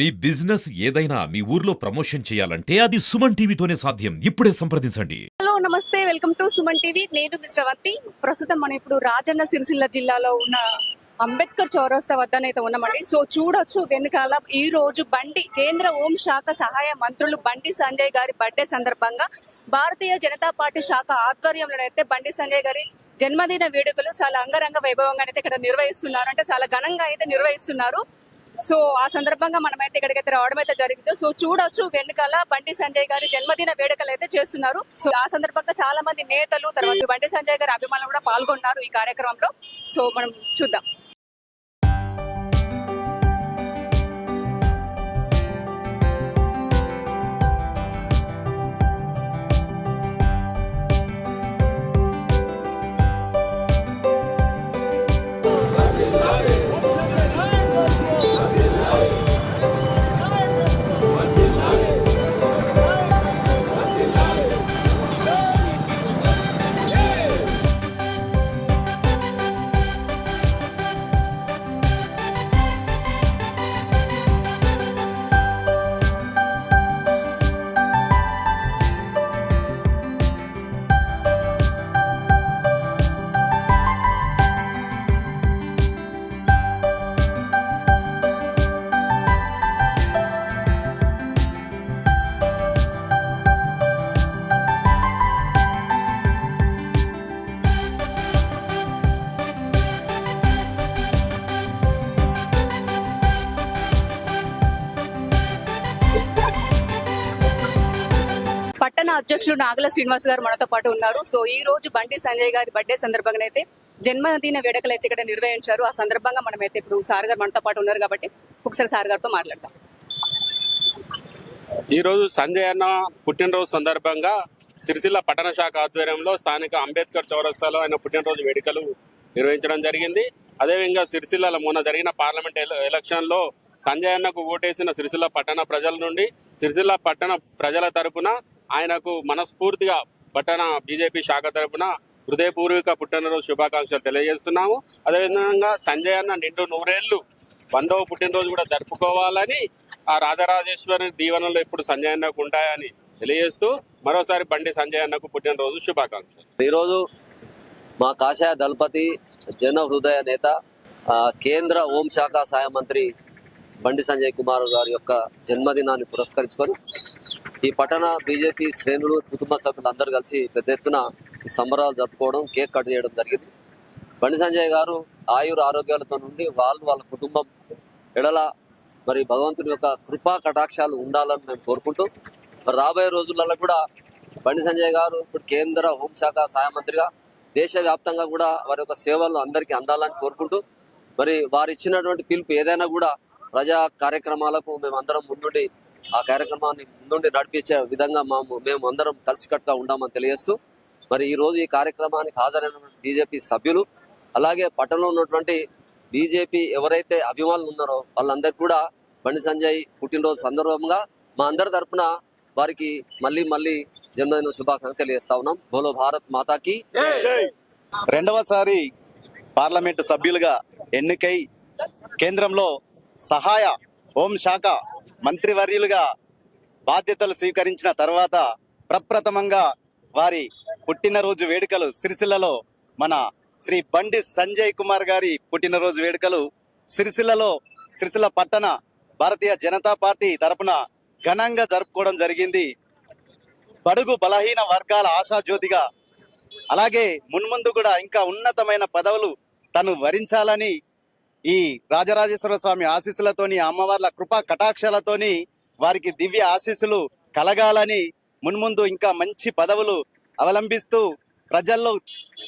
మీ business ఏదైనా మీ ఊర్లో promotion చేయాలంటే అది సుమన్ టీవీతోనే సాధ్యం. ఇప్పుడే సంప్రదించండి. హలో నమస్తే. Welcome to Suman TV. నేను మిస్టర్ ప్రస్తుతం మనం ఇప్పుడు రాజన్న సిరిసిల్ల జిల్లాలో ఉన్న అంబేద్కర్ చౌరస్తా వద్దనైతే ఉన్నామండి. సో చూడొచ్చు వెనకాల ఈ రోజు బండి కేంద్ర హోం శాఖ సహాయ మంత్రులు బండి సంజయ్ గారి బర్త్డే సందర్భంగా భారతీయ జనతా పార్టీ శాఖ ఆధ్వర్యంలోనైతే బండి సంజయ్ గారి జన్మదిన వేడుకలు చాలా అంగరంగ వైభవంగా అయితే ఇక్కడ నిర్వహిస్తున్నారు. అంటే చాలా ఘనంగా అయితే నిర్వహిస్తున్నారు. సో ఆ సందర్భంగా మనమైతే ఇక్కడికైతే రావడం అయితే జరిగింది. సో చూడొచ్చు వెనుకల బండి సంజయ్ గారి జన్మదిన వేడుకలు అయితే చేస్తున్నారు. సో ఆ సందర్భంగా చాలా మంది నేతలు తర్వాత బండి సంజయ్ గారి అభిమానులు కూడా పాల్గొన్నారు ఈ కార్యక్రమంలో. సో మనం చూద్దాం. అధ్యక్షుడు నాగల శ్రీనివాస్ గారు మనతో పాటు ఉన్నారు. సో ఈ రోజు బండి సంజయ్ గారి బర్త్డే సందర్భంగా అయితే జన్మదిన వేడుకలు అయితే ఇక్కడ నిర్వహించారు. ఆ సందర్భంగా మనం అయితే ఇప్పుడు సార్ గారు మనతో పాటు ఉన్నారు కాబట్టి ఒకసారి సార్ గారితో మాట్లాడతాం ఈ రోజు సంజయ్ అన్న పుట్టినరోజు సందర్భంగా సిరిసిల్ల పట్టణ శాఖ ఆధ్వర్యంలో స్థానిక అంబేద్కర్ చౌరస్తాలో ఆయన పుట్టినరోజు వేడుకలు నిర్వహించడం జరిగింది. అదేవిధంగా సిరిసిల్లలో మొన్న జరిగిన పార్లమెంట్ ఎలక్షన్లో సంజయ్ అన్నకు ఓటేసిన సిరిసిల్ల పట్టణ ప్రజల నుండి సిరిసిల్ల పట్టణ ప్రజల తరపున ఆయనకు మనస్ఫూర్తిగా పట్టణ బీజేపీ శాఖ తరపున హృదయపూర్వక పుట్టినరోజు శుభాకాంక్షలు తెలియజేస్తున్నాము. అదేవిధంగా సంజయ్ అన్న నిండు నూరేళ్ళు వందవ పుట్టినరోజు కూడా జరుపుకోవాలని ఆ రాజరాజేశ్వరి దీవెనలు ఇప్పుడు సంజయ్ అన్నకు ఉంటాయని తెలియజేస్తూ మరోసారి బండి సంజయ్ అన్నకు పుట్టినరోజు శుభాకాంక్షలు. ఈరోజు మా కాషాయ దళపతి జన హృదయ నేత కేంద్ర హోంశాఖ సహాయ మంత్రి బండి సంజయ్ కుమార్ గారి యొక్క జన్మదినాన్ని పురస్కరించుకొని ఈ పట్టణ బీజేపీ శ్రేణులు కుటుంబ సభ్యులు అందరూ కలిసి పెద్ద ఎత్తున సంబరాలు జరుపుకోవడం కేక్ కట్ చేయడం జరిగింది. బండి సంజయ్ గారు ఆయుర ఆరోగ్యాలతో నుండి వాళ్ళు వాళ్ళ కుటుంబం ఎడల మరి భగవంతుని యొక్క కృపా కటాక్షాలు ఉండాలని మేము కోరుకుంటూ మరి రాబోయే రోజులలో కూడా బండి సంజయ్ గారు ఇప్పుడు కేంద్ర హోంశాఖ సహాయ మంత్రిగా దేశవ్యాప్తంగా కూడా వారి యొక్క సేవలు అందరికీ అందాలని కోరుకుంటూ మరి వారు ఇచ్చినటువంటి పిలుపు ఏదైనా కూడా ప్రజా కార్యక్రమాలకు మేము అందరం ముందుండి ఆ కార్యక్రమాన్ని ముందుండి నడిపించే విధంగా మేము మేము అందరం కలిసికట్టుగా ఉండామని తెలియజేస్తూ మరి ఈ రోజు ఈ కార్యక్రమానికి హాజరైనటువంటి బీజేపీ సభ్యులు అలాగే పట్టణంలో ఉన్నటువంటి బీజేపీ ఎవరైతే అభిమానులు ఉన్నారో వాళ్ళందరికీ కూడా బండి సంజయ్ పుట్టినరోజు సందర్భంగా మా అందరి తరపున వారికి మళ్ళీ మళ్ళీ జన్మదిన శుభాకాంక్షలు తెలియజేస్తా ఉన్నాం. బోలో భారత్ మాతాకి రెండవసారి పార్లమెంటు సభ్యులుగా ఎన్నికై కేంద్రంలో సహాయ హోంశాఖ మంత్రివర్యులుగా బాధ్యతలు స్వీకరించిన తర్వాత ప్రప్రథమంగా వారి పుట్టినరోజు వేడుకలు సిరిసిల్లలో మన శ్రీ బండి సంజయ్ కుమార్ గారి పుట్టినరోజు వేడుకలు సిరిసిల్లలో సిరిసిల్ల పట్టణ భారతీయ జనతా పార్టీ తరపున ఘనంగా జరుపుకోవడం జరిగింది. బడుగు బలహీన వర్గాల ఆశాజ్యోతిగా అలాగే మున్ముందు కూడా ఇంకా ఉన్నతమైన పదవులు తను వరించాలని ఈ రాజరాజేశ్వర స్వామి ఆశీస్సులతోని అమ్మవార్ల కృపా కటాక్షాలతోని వారికి దివ్య ఆశీస్సులు కలగాలని మున్ముందు ఇంకా మంచి పదవులు అవలంబిస్తూ ప్రజల్లో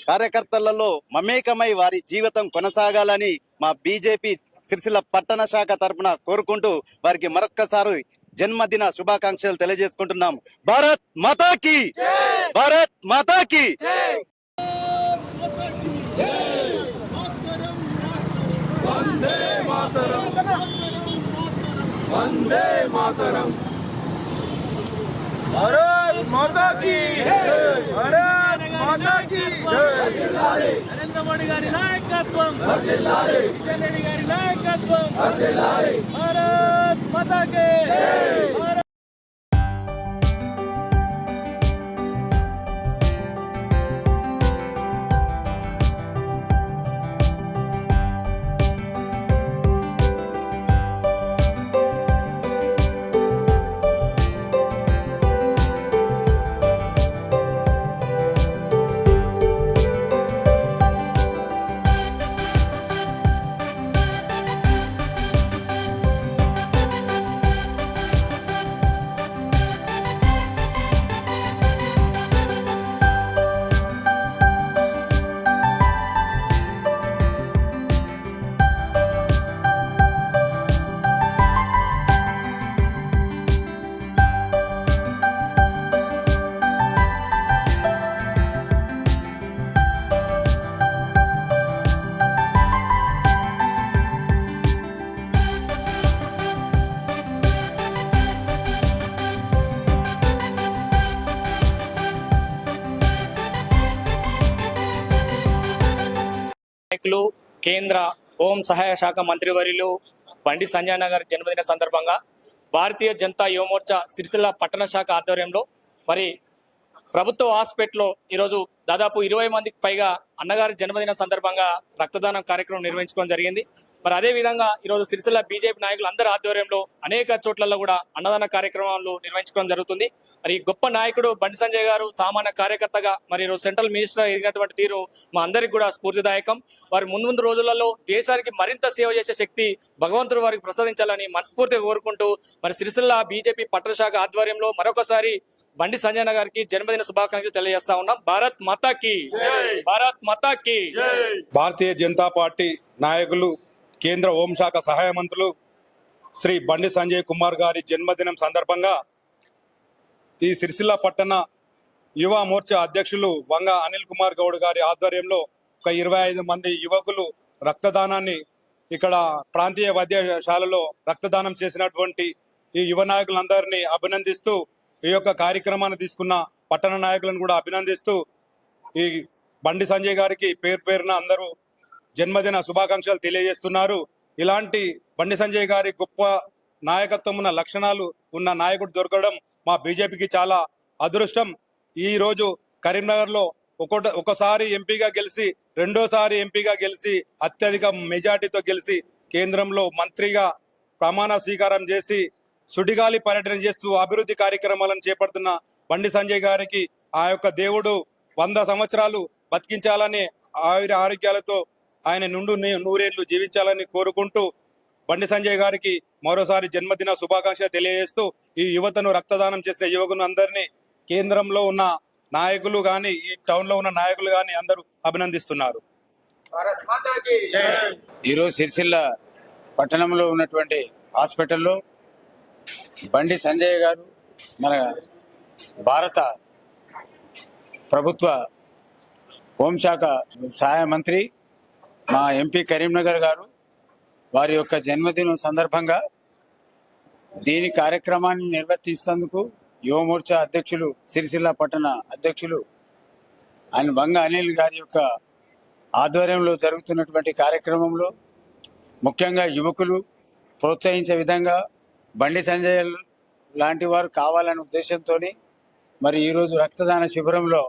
కార్యకర్తలలో మమేకమై వారి జీవితం కొనసాగాలని మా బీజేపీ సిరిసిల్ల పట్టణ శాఖ తరపున కోరుకుంటూ వారికి మరొక్కసారి జన్మదిన శుభాకాంక్షలు తెలియజేసుకుంటున్నాం. భారత్ మాతాకి! భారత్ మాతాకి! वंदे मातरम। वंदे मातरम। भारत माता की भारत माता की नरेंद्र मोदी गारी नायकत्వం रेड्डी गारी नायकत्వం भारत माता के నాయకులు కేంద్ర హోం సహాయ శాఖ మంత్రివర్యులు బండి సంజయ్ నగర్ జన్మదిన సందర్భంగా భారతీయ జనతా యువమోర్చా సిరిసిల్ల పట్టణ శాఖ ఆధ్వర్యంలో మరి ప్రభుత్వ హాస్పిటల్లో ఈరోజు దాదాపు ఇరవై మందికి పైగా అన్నగారి జన్మదిన సందర్భంగా రక్తదానం కార్యక్రమం నిర్వహించుకోవడం జరిగింది. మరి అదే విధంగా ఈరోజు సిరిసిల్ల బీజేపీ నాయకులు అందరి ఆధ్వర్యంలో అనేక చోట్లలో కూడా అన్నదాన కార్యక్రమాలు నిర్వహించుకోవడం జరుగుతుంది. మరి ఈ గొప్ప నాయకుడు బండి సంజయ్ గారు సామాన్య కార్యకర్తగా మరి ఈరోజు సెంట్రల్ మినిస్టర్ ఎదిగినటువంటి తీరు మా అందరికి కూడా స్ఫూర్తిదాయకం. వారి ముందు ముందు రోజులలో దేశానికి మరింత సేవ చేసే శక్తి భగవంతుడు వారికి ప్రసాదించాలని మనస్ఫూర్తిగా కోరుకుంటూ మరి సిరిసిల్ల బీజేపీ పట్టణ శాఖ ఆధ్వర్యంలో మరొకసారి బండి సంజయ్ గారికి జన్మదిన శుభాకాంక్షలు తెలియజేస్తా ఉన్నాం. భారత్ మాతాకి భారత్ మాతాకి. భారతీయ జనతా పార్టీ నాయకులు కేంద్ర హోంశాఖ సహాయ మంత్రులు శ్రీ బండి సంజయ్ కుమార్ గారి జన్మదినం సందర్భంగా ఈ సిరిసిల్ల పట్టణ యువ మోర్చా అధ్యక్షులు వంగ అనిల్ కుమార్ గౌడ్ గారి ఆధ్వర్యంలో ఒక ఇరవై ఐదు మంది యువకులు రక్తదానాన్ని ఇక్కడ ప్రాంతీయ వైద్యశాలలో రక్తదానం చేసినటువంటి ఈ యువ నాయకులందరినీ అభినందిస్తూ ఈ యొక్క కార్యక్రమాన్ని తీసుకున్న పట్టణ నాయకులను కూడా అభినందిస్తూ ఈ బండి సంజయ్ గారికి పేరు పేరున అందరూ జన్మదిన శుభాకాంక్షలు తెలియజేస్తున్నారు. ఇలాంటి బండి సంజయ్ గారి గొప్ప నాయకత్వం ఉన్న లక్షణాలు ఉన్న నాయకుడు దొరకడం మా బీజేపీకి చాలా అదృష్టం. ఈరోజు కరీంనగర్లో ఒకట ఒకసారి ఎంపీగా గెలిచి రెండోసారి ఎంపీగా గెలిచి అత్యధిక మెజార్టీతో గెలిచి కేంద్రంలో మంత్రిగా ప్రమాణ స్వీకారం చేసి సుడిగాలి పర్యటన చేస్తూ అభివృద్ధి కార్యక్రమాలను చేపడుతున్న బండి సంజయ్ గారికి ఆ యొక్క దేవుడు వంద సంవత్సరాలు బతికించాలని ఆయుర ఆరోగ్యాలతో ఆయన నుండు నే- నూరేళ్ళు జీవించాలని కోరుకుంటూ బండి సంజయ్ గారికి మరోసారి జన్మదిన శుభాకాంక్షలు తెలియజేస్తూ ఈ యువతను రక్తదానం చేసిన యువకులు అందరినీ కేంద్రంలో ఉన్న నాయకులు గాని ఈ టౌన్లో ఉన్న నాయకులు గాని అందరూ అభినందిస్తున్నారు. ఈరోజు సిరిసిల్ల పట్టణంలో ఉన్నటువంటి హాస్పిటల్లో బండి సంజయ్ గారు మన భారత ప్రభుత్వ హోంశాఖ సహాయ మంత్రి మా ఎంపీ కరీంనగర్ గారు వారి యొక్క జన్మదినం సందర్భంగా దీని కార్యక్రమాన్ని నిర్వర్తిస్తేందుకు యువమోర్చా అధ్యక్షులు సిరిసిల్ల పట్టణ అధ్యక్షులు ఆయన వంగ అనిల్ గారి యొక్క ఆధ్వర్యంలో జరుగుతున్నటువంటి కార్యక్రమంలో ముఖ్యంగా యువకులు ప్రోత్సహించే విధంగా బండి సంజయ్ లాంటి వారు కావాలనే ఉద్దేశంతో మరి ఈరోజు రక్తదాన శిబిరంలో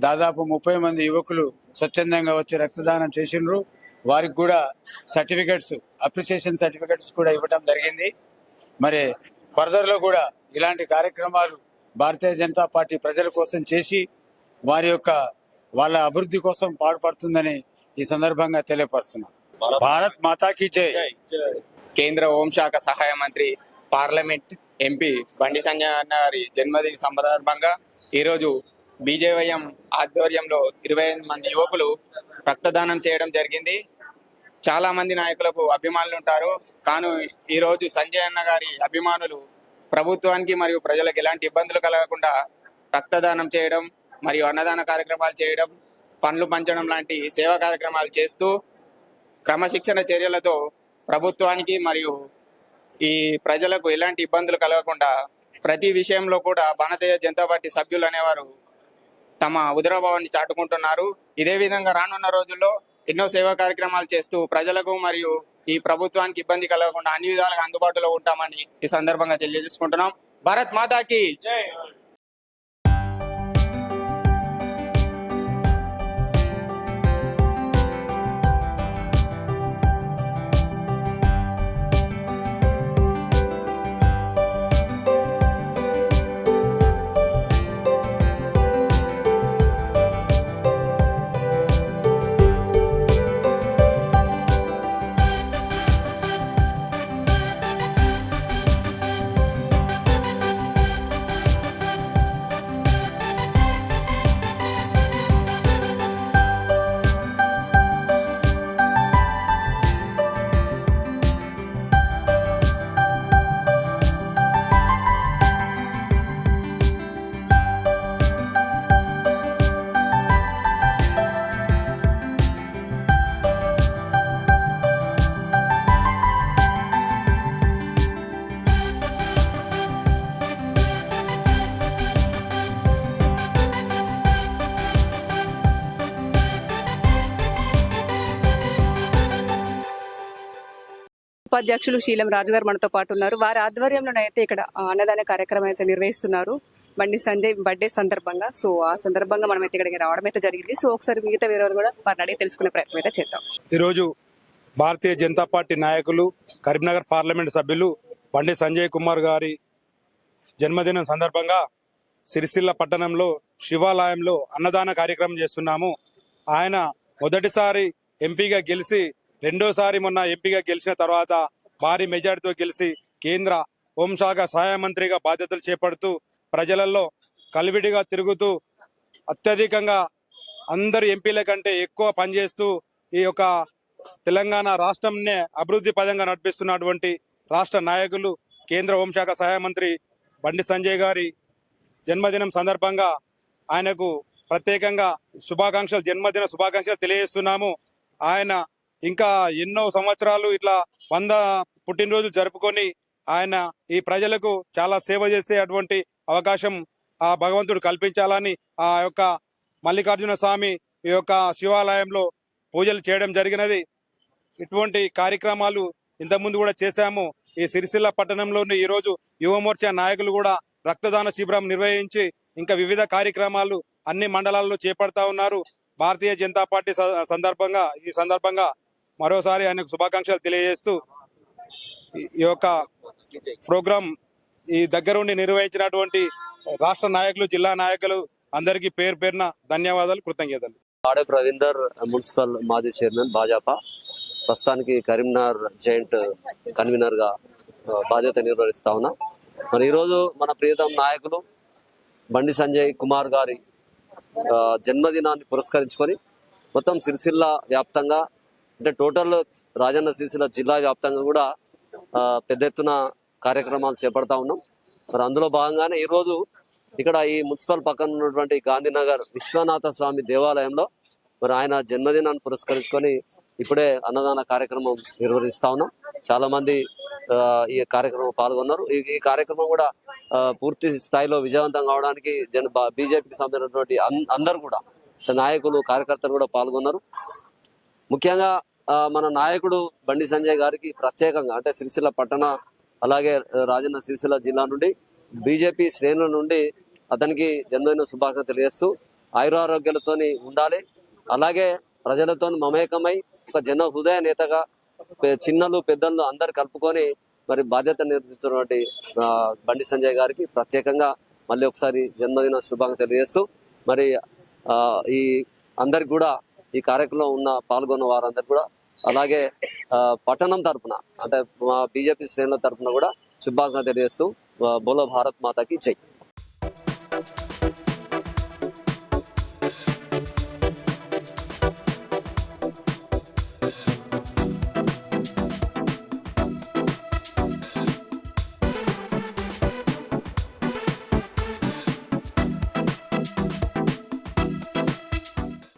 దాదాపు ముప్పై మంది యువకులు స్వచ్ఛందంగా వచ్చి రక్తదానం చేసిండ్రు. వారికి కూడా సర్టిఫికెట్స్ అప్రిసియేషన్ సర్టిఫికెట్స్ కూడా ఇవ్వడం జరిగింది. మరి ఫర్దర్లో కూడా ఇలాంటి కార్యక్రమాలు భారతీయ జనతా పార్టీ ప్రజల కోసం చేసి వారి యొక్క వాళ్ళ అభివృద్ధి కోసం పాటుపడుతుందని ఈ సందర్భంగా తెలియపరుస్తున్నాం. భారత్ మాతాకి జై. కేంద్ర హోంశాఖ సహాయ మంత్రి పార్లమెంట్ ఎంపీ బండి సంజయ్ అన్న గారి జన్మదిన సందర్భంగా ఈరోజు బీజేవైఎం ఆధ్వర్యంలో ఇరవై ఐదు మంది యువకులు రక్తదానం చేయడం జరిగింది. చాలా మంది నాయకులకు అభిమానులు ఉంటారు. కాను ఈరోజు సంజయ్ అన్న గారి అభిమానులు ప్రభుత్వానికి మరియు ప్రజలకు ఎలాంటి ఇబ్బందులు కలగకుండా రక్తదానం చేయడం మరియు అన్నదాన కార్యక్రమాలు చేయడం పండ్లు పంచడం లాంటి సేవా కార్యక్రమాలు చేస్తూ క్రమశిక్షణ చర్యలతో ప్రభుత్వానికి మరియు ఈ ప్రజలకు ఎలాంటి ఇబ్బందులు కలగకుండా ప్రతి విషయంలో కూడా భారతీయ జనతా పార్టీ సభ్యులు అనేవారు తమ ఉదరభావాన్ని చాటుకుంటున్నారు. ఇదే విధంగా రానున్న రోజుల్లో ఎన్నో సేవా కార్యక్రమాలు చేస్తూ ప్రజలకు మరియు ఈ ప్రభుత్వానికి ఇబ్బంది కలగకుండా అన్ని విధాలుగా అందుబాటులో ఉంటామని ఈ సందర్భంగా తెలియజేసుకుంటున్నాం. భారత్ మాతాకి ఉపాధ్యక్షులు శీలం రాజు గారు మనతో పాటు ఉన్నారు. వారి ఆధ్వర్యంలో అయితే ఇక్కడ అన్నదాన కార్యక్రమం అయితే నిర్వహిస్తున్నారు. బండి సంజయ్ బర్త్డే సందర్భంగా. సో ఆ సందర్భంగా మనం అయితే ఇక్కడికి రావడం అయితే జరిగింది. సో ఒకసారి మిగతా వేరే కూడా వారిని అడిగి తెలుసుకునే ప్రయత్నం అయితే చేద్దాం. ఈరోజు భారతీయ జనతా పార్టీ నాయకులు కరీంనగర్ పార్లమెంట్ సభ్యులు బండి సంజయ్ కుమార్ గారి జన్మదినం సందర్భంగా సిరిసిల్ల పట్టణంలో శివాలయంలో అన్నదాన కార్యక్రమం చేస్తున్నాము. ఆయన మొదటిసారి ఎంపీగా గెలిచి రెండోసారి మొన్న ఎంపీగా గెలిచిన తర్వాత భారీ మెజార్టీతో గెలిచి కేంద్ర హోంశాఖ సహాయ మంత్రిగా బాధ్యతలు చేపడుతూ ప్రజలలో కలివిడిగా తిరుగుతూ అత్యధికంగా అందరు ఎంపీల కంటే ఎక్కువ పనిచేస్తూ ఈ యొక్క తెలంగాణ రాష్ట్రంనే అభివృద్ధి పదంగా నడిపిస్తున్నటువంటి రాష్ట్ర నాయకులు కేంద్ర హోంశాఖ సహాయ మంత్రి బండి సంజయ్ గారి జన్మదినం సందర్భంగా ఆయనకు ప్రత్యేకంగా శుభాకాంక్షలు జన్మదిన శుభాకాంక్షలు తెలియజేస్తున్నాము. ఆయన ఇంకా ఎన్నో సంవత్సరాలు ఇట్లా వంద పుట్టినరోజు జరుపుకొని ఆయన ఈ ప్రజలకు చాలా సేవ చేసే అటువంటి అవకాశం ఆ భగవంతుడు కల్పించాలని ఆ యొక్క మల్లికార్జున స్వామి ఈ యొక్క శివాలయంలో పూజలు చేయడం జరిగినది. ఇటువంటి కార్యక్రమాలు ఇంతకుముందు కూడా చేశాము. ఈ సిరిసిల్ల పట్టణంలోని ఈరోజు యువమోర్చా నాయకులు కూడా రక్తదాన శిబిరం నిర్వహించి ఇంకా వివిధ కార్యక్రమాలు అన్ని మండలాల్లో చేపడతా ఉన్నారు. భారతీయ జనతా పార్టీ స- సందర్భంగా ఈ సందర్భంగా మరోసారి ఆయనకు శుభాకాంక్షలు తెలియజేస్తూ ఈ- ఈ యొక్క ప్రోగ్రాం ఈ దగ్గరుండి నిర్వహించినటువంటి రాష్ట్ర నాయకులు జిల్లా నాయకులు అందరికీ పేరు పేరున ధన్యవాదాలు కృతజ్ఞతలు. ఆడే రవీందర్ మున్సిపల్ మాజీ చైర్మన్ భాజపా. ప్రస్తుతానికి కరీంనగర్ జాయింట్ కన్వీనర్గా బాధ్యత నిర్వహిస్తా ఉన్నా. మరి ఈరోజు మన ప్రియతమ నాయకులు బండి సంజయ్ కుమార్ గారి జన్మదినాన్ని పురస్కరించుకొని మొత్తం సిరిసిల్ల వ్యాప్తంగా అంటే టోటల్ రాజన్న సిరిసిల్ల జిల్లా వ్యాప్తంగా కూడా ఆ, పెద్ద ఎత్తున కార్యక్రమాలు చేపడతా ఉన్నాం. మరి అందులో భాగంగానే ఈరోజు ఇక్కడ ఈ మున్సిపల్ పక్కన ఉన్నటువంటి గాంధీనగర్ విశ్వనాథ స్వామి దేవాలయంలో మరి ఆయన జన్మదినాన్ని పురస్కరించుకొని ఇప్పుడే అన్నదాన కార్యక్రమం నిర్వహిస్తా ఉన్నాం. చాలా మంది ఆ, ఈ కార్యక్రమం పాల్గొన్నారు. ఈ కార్యక్రమం కూడా పూర్తి స్థాయిలో విజయవంతం కావడానికి జన బీజేపీకి సంబంధించినటువంటి అందరూ కూడా నాయకులు కార్యకర్తలు కూడా పాల్గొన్నారు. ముఖ్యంగా మన నాయకుడు బండి సంజయ్ గారికి ప్రత్యేకంగా అంటే సిరిసిల్ల పట్టణ అలాగే రాజన్న సిరిసిల్ల జిల్లా నుండి బీజేపీ శ్రేణుల నుండి అతనికి జన్మదిన శుభాకాంక్షలు తెలియజేస్తూ ఆయురారోగ్యాలతోని ఉండాలి. అలాగే ప్రజలతో మమేకమై ఒక జన హృదయ నేతగా చిన్నలు పెద్దలు అందరు కలుపుకొని మరి బాధ్యత నిర్వహిస్తున్నటువంటి బండి సంజయ్ గారికి ప్రత్యేకంగా మళ్ళీ ఒకసారి జన్మదిన శుభాకాంక్షలు తెలియజేస్తూ మరి ఆ, ఈ అందరికి కూడా ఈ కార్యక్రమంలో ఉన్న పాల్గొన్న వారందరూ కూడా అలాగే పట్టణం తరఫున అంటే మా బీజేపీ శ్రేణుల తరఫున కూడా శుభాకాంక్షలు తెలియజేస్తూ బోలో భారత్ మాతకి జై.